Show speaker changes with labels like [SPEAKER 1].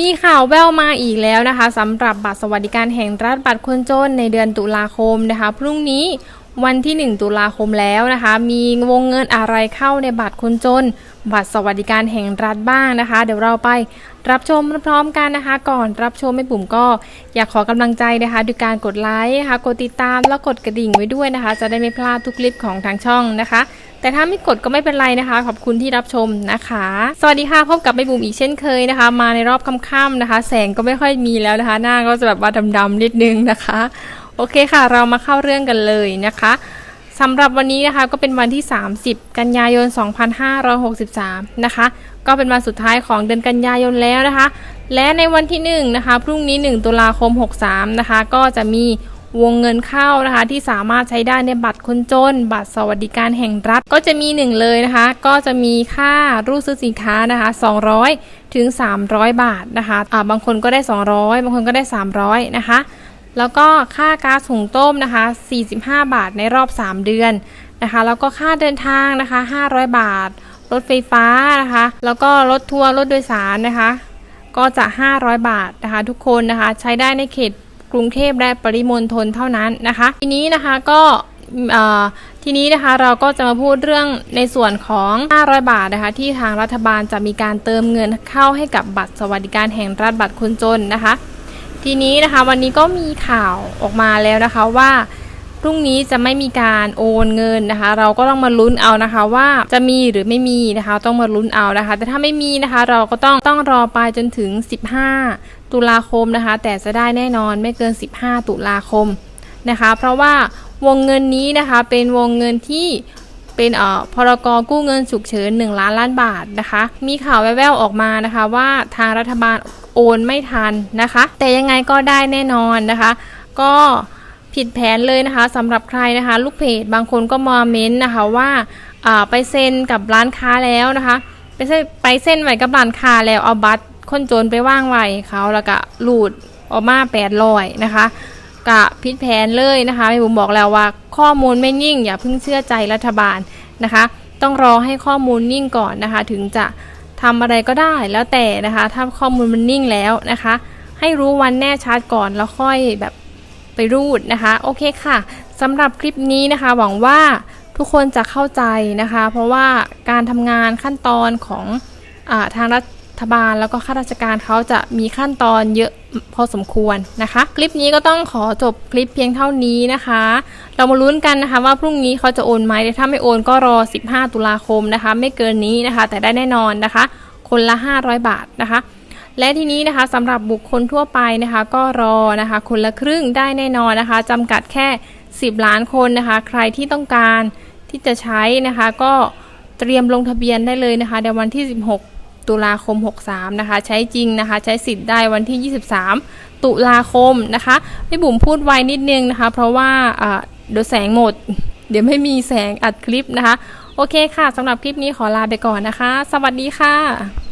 [SPEAKER 1] มีข่าวแววมาอีกแล้วนะคะสำหรับบัตรสวัสดิการแห่งรัฐบัตรคนจนในเดือนตุลาคมนะคะ พรุ่งนี้วันที่ 1 ตุลาคมแล้วนะคะ มีวงเงินอะไรเข้าในบัตรคนจน บัตรสวัสดิการแห่งรัฐบ้างนะคะ เดี๋ยวเราไปรับชมพร้อมกันนะคะ ก่อนรับชมไม่ปุ่มก็อยากขอกำลังใจนะคะด้วยการกดไลค์นะคะกดติดตามแล้วกดกระดิ่งไว้ด้วยนะคะ จะได้ไม่พลาดทุกคลิปของทางช่องนะคะ แต่ถ้าไม่กดก็ไม่เป็นไรนะคะ ขอบคุณที่รับชมนะคะ สวัสดีค่ะพบกับใบบุ๋มอีกเช่นเคยนะคะ มาในรอบค่ำๆนะคะ แสงก็ไม่ค่อยมีแล้วนะคะ หน้าก็จะแบบว่าดำๆนิดนึงนะคะ โอเคค่ะ เรามาเข้าเรื่องกันเลยนะคะสำหรับวันนี้นะคะก็เป็นวันที่ 30 กันยายน 2563 นะคะ ก็เป็นวันสุดท้ายของเดือนกันยายนแล้วนะคะ และในวันที่1นะคะพรุ่งนี้ 1 ตุลาคม 63 นะคะ ก็จะมี วงเงินเข้านะคะ ที่สามารถใช้ได้ในบัตรคนจน บัตรสวัสดิการแห่งรัฐก็จะมีหนึ่งเลยนะคะ ก็จะมีค่ารูดซื้อสินค้านะคะ 200 ถึง 300 บาทนะคะอ่าบางคนก็ได้ 200 บางคนก็ได้ 300 นะคะ แล้วก็ค่าก๊าซหุงต้มนะคะ 45 บาทในรอบ 3 เดือนนะคะ แล้วก็ค่าเดินทางนะคะ 500 บาท รถไฟฟ้านะคะ แล้วก็รถทัวร์รถโดยสารนะคะ ก็จะ 500 บาทนะคะ ทุกคนนะคะใช้ได้ในเขต กรุงเทพและปริมณฑลเท่านั้นนะคะ ทีนี้นะคะก็เอ่อทีนี้นะคะเราก็จะมาพูดเรื่องในส่วนของ 500 บาทนะคะ ที่ทางรัฐบาลจะมีการเติมเงินเข้าให้กับบัตรสวัสดิการแห่งรัฐบัตรคนจนนะคะ ทีนี้นะคะวันนี้ก็มีข่าวออกมาแล้วนะคะว่า พรุ่งนี้จะไม่มีการโอนเงินนะคะ เราก็ต้องมาลุ้นเอานะคะว่าจะมีหรือไม่มีนะคะ ต้องมาลุ้นเอานะคะ แต่ถ้าไม่มีนะคะ เราก็ต้องต้องรอไปจนถึง 15 ตุลาคมนะคะ แต่จะได้แน่นอนไม่เกิน 15 ตุลาคมนะคะ เพราะว่าวงเงินนี้นะคะเป็นวงเงินที่เป็นเอ่อพรกกู้เงินฉุกเฉิน1ล้านล้านบาทนะคะ มีข่าวแว่วๆออกมานะคะ ว่าทางรัฐบาลโอนไม่ทันนะคะ แต่ยังไงก็ได้แน่นอนนะคะ ก็ ผิดแผนเลยนะคะสำหรับใครนะคะลูกเพจบางคนก็มาเม้นต์นะคะว่าไปเซ็นกับร้านค้าแล้วนะคะไปเซ็นไปเส้นไว้กับร้านค้าแล้วเอาบัตรคนจนไปว่างไว้เขาแล้วก็หลุดออกมาแปดลอยนะคะกะผิดแผนเลยนะคะพี่บุ๋มบอกแล้วว่าข้อมูลไม่นิ่ง อย่าเพิ่งเชื่อใจรัฐบาลนะคะ ต้องรอให้ข้อมูลนิ่งก่อนนะคะ ถึงจะทำอะไรก็ได้แล้วแต่นะคะ ถ้าข้อมูลมันนิ่งแล้วนะคะ ให้รู้วันแน่ชัดก่อนแล้วค่อยแบบ ไปรูดนะคะ โอเคค่ะสำหรับคลิปนี้นะคะ หวังว่าทุกคนจะเข้าใจนะคะ เพราะว่าการทำงานขั้นตอนของอทางรัฐบาลแล้วก็ข้าราชการเขาจะมีขั้นตอนเยอะพอสมควรนะคะ คลิปนี้ก็ต้องขอจบคลิปเพียงเท่านี้นะคะ เรามาลุ้นกันนะคะว่าพรุ่งนี้เขาจะโอนไหมถ้าไม่โอนก็รอ 15 ตุลาคมนะคะ ไม่เกินนี้นะคะ แต่ได้แน่นอนนะคะ คนละ 500 บาทนะคะ และทีนี้นะคะสำหรับบุคคลทั่วไปนะคะ ก็รอนะคะ คนละครึ่งได้แน่นอนนะคะจำกัดแค่ 10 ล้านคนนะคะ ใครที่ต้องการที่จะใช้นะคะ ก็เตรียมลงทะเบียนได้เลยนะคะในวันที่ 16 ตุลาคม 63 นะคะ ใช้จริงนะคะ ใช้สิทธิ์ได้วันที่ 23 ตุลาคมนะคะพี่บุ๋มพูดไวนิดนึงนะคะ เพราะว่าอ่าเดี๋ยวแสงหมด เดี๋ยวไม่มีแสงอัดคลิปนะคะ โอเคค่ะสำหรับคลิปนี้ขอลาไปก่อนนะคะ สวัสดีค่ะ